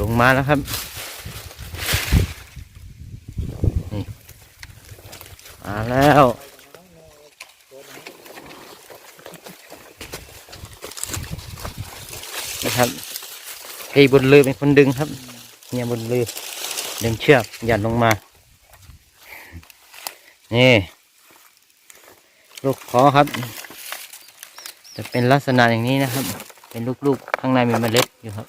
ลงมาแล้วครับนี่มาแล้วนะครับพี่บุญลือเป็นคนดึงครับ เนี่ยบุญลือดึงเชือกหยัดลงมา นี่ ลูกคอครับ จะเป็นลักษณะอย่างนี้นะครับ เป็นลูกๆ ข้างในมีเมล็ดอยู่ครับ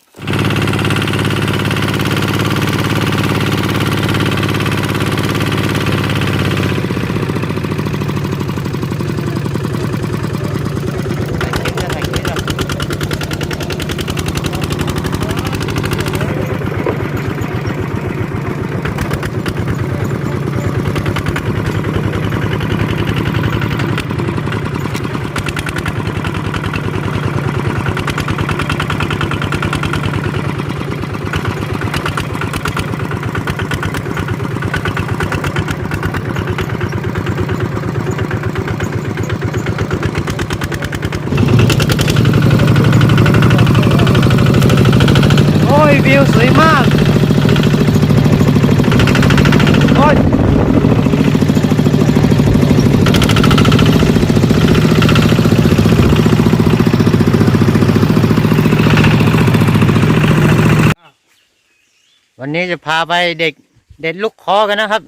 วันนี้จะพาไปเด็กเด็ดลูกคอกันนะครับ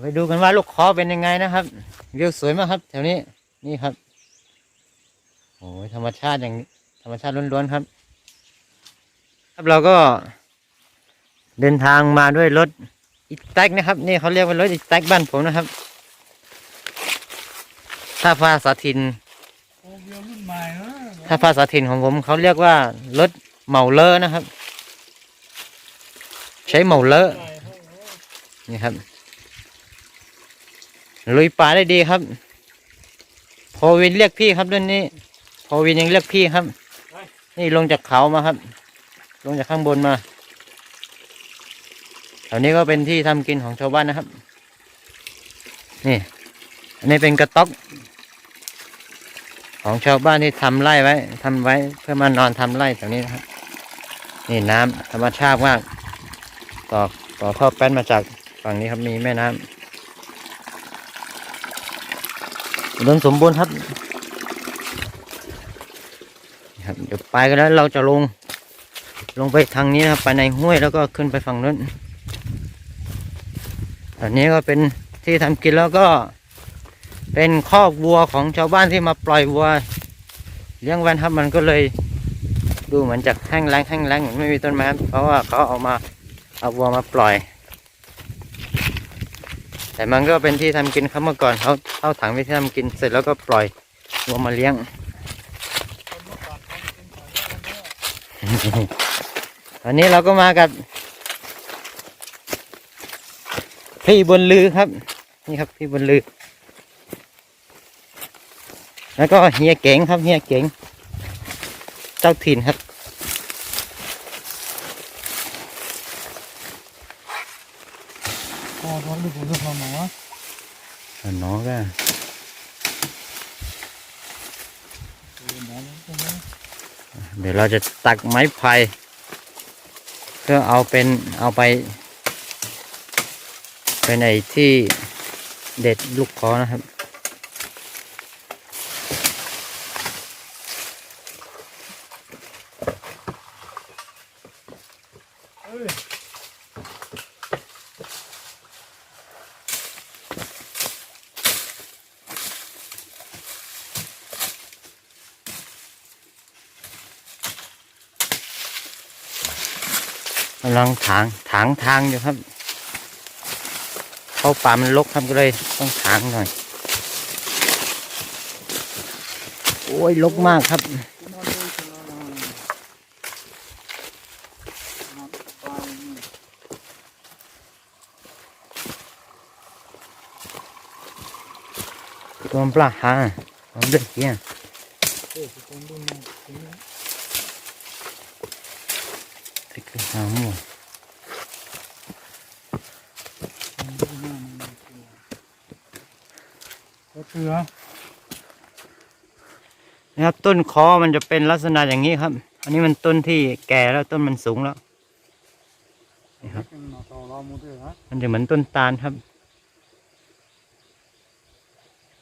ไปดูกันว่าลูกคอเป็นยังไงนะครับวิวสวยมากครับ แถวนี้นี่ครับโอ้ยธรรมชาติอย่างธรรมชาติล้วนๆครับ ครับเราก็ เดินทางมาด้วยรถอีแท็กนะครับ นี่เขาเรียกว่ารถอีแท็กบ้านผมนะครับ ถ้าภาษาถิ่นโอ้เรือรุ่นใหม่นะ ถ้าภาษาถิ่นของผมเขาเรียกว่ารถเหมาเลอร์นะครับ ใช้เหมาเลอร์นี่ครับลุยป่าได้ดีครับ พอวินเรียกพี่ครับเรื่องนี้ พอวินยังเรียกพี่ครับ นี่ลงจากเขามาครับ ลงจากข้างบนมาแถวนี้ก็เป็นที่ทำกินของชาวบ้านนะครับ นี่ อันนี้เป็นกระต๊อก ของชาวบ้านที่ทำไร่ไว้ทำไว้เพื่อมานอนทำไร่แถวนี้นะครับ นี่น้ำธรรมชาติมาก ต่อต่อท่อแป้นมาจากฝั่งนี้ครับมีแม่น้ำอุดมสมบูรณ์ครับครับเดี๋ยวไปกันแล้วเราจะลง ลงไปทางนี้นะครับ ไปในห้วยแล้วก็ขึ้นไปฝั่งนู้นอันนี้ก็เป็นที่ทำกินแล้วก็ เป็นคอกวัวของชาวบ้านที่มาปล่อยวัว เลี้ยงไวันครับมันก็เลย ดูเหมือนจะแห้งแล้งแห้งแล้งเหมือนไม่มีต้นไม้เพราะว่าเขาเอามาเอาวัวมาปล่อย แต่มันก็เป็นที่ทำกินครับเมื่อก่อนเขาเข้าถังไปที่ทำกินเสร็จแล้วก็ปล่อยวัวมาเลี้ยงวันนี้เราก็มากับพี่บนลือครับ นี่ครับพี่บนลือ แล้วก็เฮียเก๋งครับเฮียเก๋งเจ้าถิ่นครับพ่อท้องดูผมจะทำหมออะน้องก็หมอใช่ไหมเดี๋ยวเราจะตักไม้ไผ่เพื่อเอาเป็นเอาไป เป็นไอ้ที่เด็ดลูกคอนะครับำลังถางถางทางอยู่ครับ เข้าป่ามันรกครับก็เลยต้องถางหน่อย โอ้ยรกมากครับนอนเลยชนะนตัวปลาหาผมเดือดเกี้ย เอาหมูคนดูหน้ามันก็เสือนะครับต้นคอมันจะเป็นลักษณะอย่างนี้ครับ อันนี้มันต้นที่แก่แล้วต้นมันสูงแล้วนี่ครับมันจะเหมือนต้นตาลครับ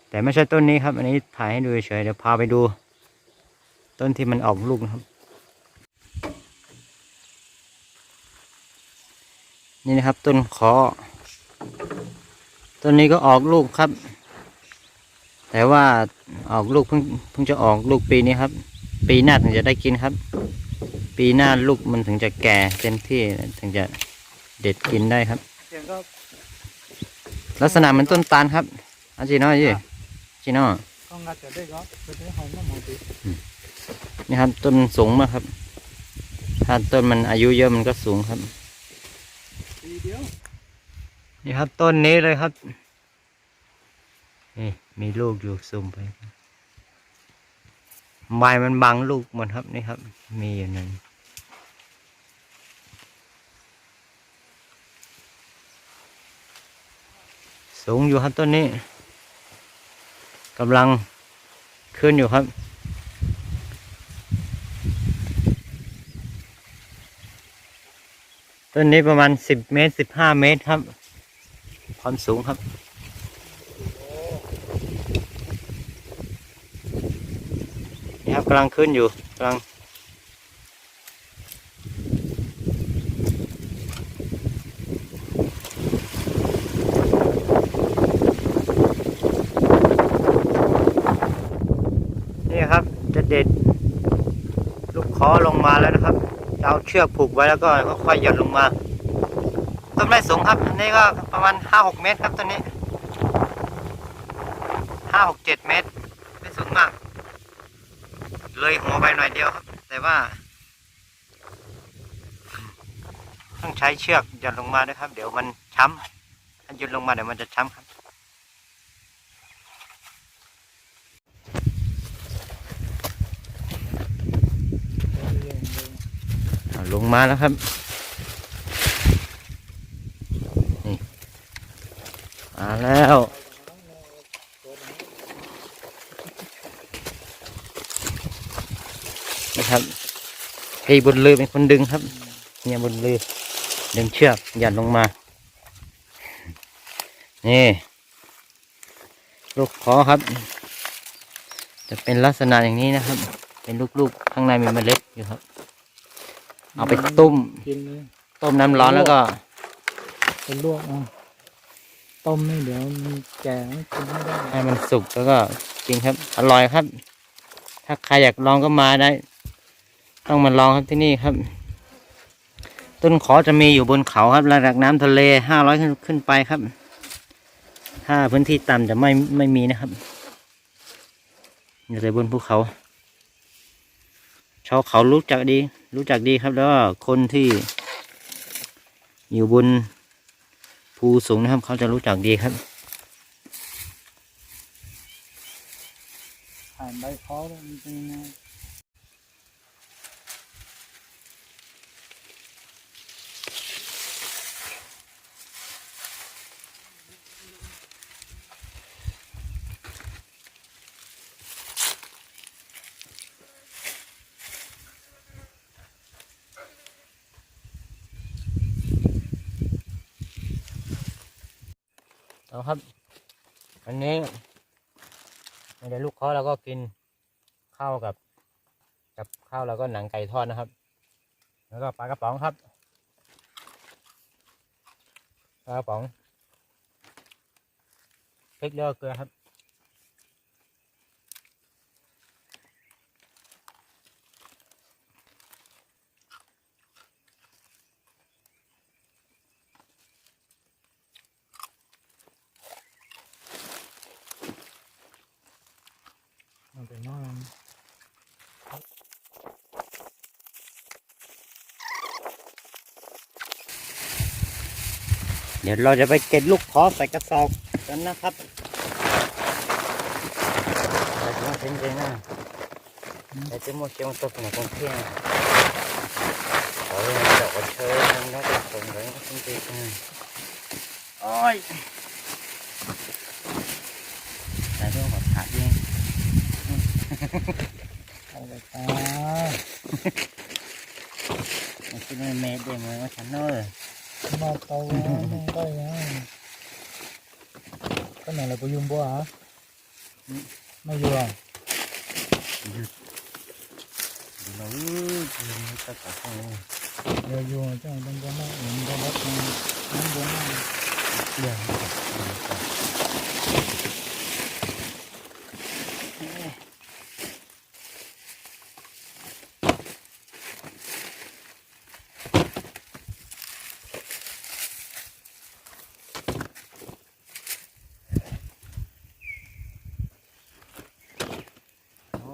แต่ไม่ใช่ต้นนี้ครับ อันนี้ถ่ายให้ดูเฉยเดี๋ยวพาไปดู ต้นที่มันออกลูกนะครับ นี่นะครับต้นขอต้นนี้ก็ออกลูกครับ แต่ว่าออกลูกเพิ่งเพิ่งจะออกลูกปีนี้ครับ ปีหน้าถึงจะได้กินครับ ปีหน้าลูกมันถึงจะแก่เต็มที่ถึงจะเด็ดกินได้ครับเสียงก็ลักษณะเหมือนต้นตาลครับอาจีโน่ยี่จีโน่ก็งัดจะได้ก็ไปได้หอมมาหมดดินี่ครับต้นสูงมากครับ ถ้าต้นมันอายุเยอะมันก็สูงครับทีเดียว นี่ครับต้นนี้เลยครับนี่มีลูกอยู่ซูมไปใบมันบังลูกหมดครับนี่ครับ มีอยู่หนึ่งสูงอยู่ครับต้นนี้กำลังขึ้นอยู่ครับ ต้นนี้ประมาณสิบเมตรสิบห้าเมตรครับ ความสูงครับนี่ครับกำลังขึ้นอยู่กำลังนี่ครับจะเด็ดลูกคอลงมาแล้วนะครับ เอาเชือกผูกไว้แล้วก็ค่อยๆหย่อนลงมา ต้นไม้สูงครับ อันนี้ก็ประมาณห้าหกเมตรครับต้นนี้ห้าหกเจ็ดเมตร ไม่สูงมาก เลยหัวไปหน่อยเดียวครับ แต่ว่า ต้องใช้เชือกหย่อนลงมาด้วยครับ เดี๋ยวมันช้ำถ้าหยุดลงมาเดี๋ยวมันจะช้ำครับลงมาแล้วครับ นี่มา แล้วนะครับพี่บุญลือเป็นคนดึงครับ เนี่ยบุญลือดึงเชือกหยันลงมา นี่ ลูกคอครับ จะเป็นลักษณะอย่างนี้นะครับ เป็นลูกๆข้างในมีเมล็ดอยู่ครับ เอาไปต้มกินเลยต้มน้ำร้อนแล้วก็ เป็นลวกอะ ต้มนี่เดี๋ยวมันแก่กินไม่ได้ให้มันสุกแล้วก็กินครับ อร่อยครับ ถ้าใครอยากลองก็มาได้ ต้องมาลองครับที่นี่ครับ ต้นขอจะมีอยู่บนเขาครับระดับน้ำทะเลห้าร้อยขึ้นไปครับ ถ้าพื้นที่ต่ำจะไม่ไม่มีนะครับอยู่แต่บนภูเขาชาวเขารู้จักดี รู้จักดีครับแล้วคนที่อยู่บน ภูสูงนะครับ เขาจะรู้จักดีครับผ่านใบคอมันเป็นยังไเอาครับ อันนี้ในลูกคอเราก็กินข้าวกับ กับข้าวแล้วก็หนังไก่ทอดนะครับ แล้วก็ปลากระป๋องครับปลากระป๋องพริกเลือกเกลือครับ มันเป็นน้อย เดี๋ยวเราจะไปเก็บลูกคอใส่กระสอบกันนะครับแต่จะมาเป็นยังไงแต่จะมาเชียงตกในกรุงเทพขอเรียนดอกกระเชยมันน่าจะส่งเลยจริงๆโอ้ยแต่เรื่องของขาดเองแต่ตามันคิดว่าเมดเดมว่าฉันเนอร์มาเตาแล้วไม่ได้ยังก็ไหนเราไปยุ่มบัวฮะไม่อยู่อะเราเราไม่ตัดต่อตรงนี้เดี๋ยวอะ จังต้องบัวหน้าเอ็นก็รับมาน้ำบัวหน้าเดี๋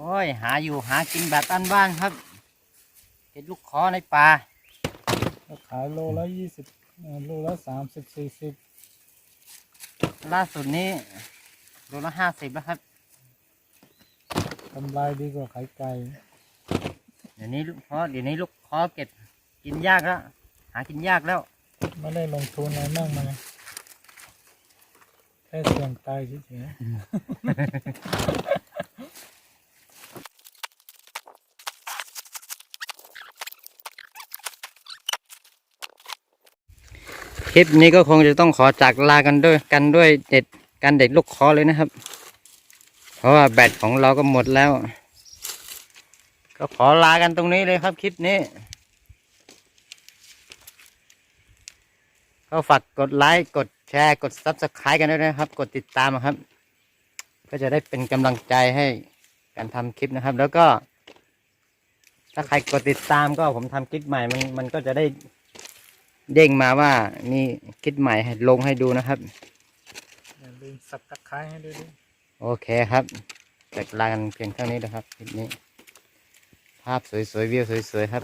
อ้ยหาอยู่หากินแบบบ้านๆครับเห็ดลูกคอในป่าก็ขายโลละยี่สิบโลละสามสิบสี่สิบล่าสุดนี้โลละห้าสิบแล้วครับกำไรดีกว่าขายไก่เดี๋ยวนี้ลูกคอเดี๋ยวนี้ลูกคอเก็บกินยากแล้วหากินยากแล้วไม่ได้ลงทุนอะไรมากมายแค่เสี่ยงตายเฉย คลิปนี้ก็คงจะต้องขอจากลากันด้วยกันด้วยเด็ดการเด็ดลูกคอเลยนะครับ เพราะว่าแบตของเราก็หมดแล้ว ก็ขอลากันตรงนี้เลยครับคลิปนี้ ก็ฝากกดไลค์กดแชร์กด subscribe กันด้วยนะครับ กดติดตามครับ ก็จะได้เป็นกำลังใจให้การทำคลิปนะครับ แล้วก็ ถ้าใครกดติดตามก็ผมทำคลิปใหม่มันมันก็จะได้ เด้งมาว่านี่คลิปใหม่ให้ลงให้ดูนะครับๆอย่าลืมสับตะไคร้ให้ด้วยดิโอเคครับจากลากันเพียงเท่านี้นะครับคลิปนี้ ภาพสวยๆวิวสวยๆครับ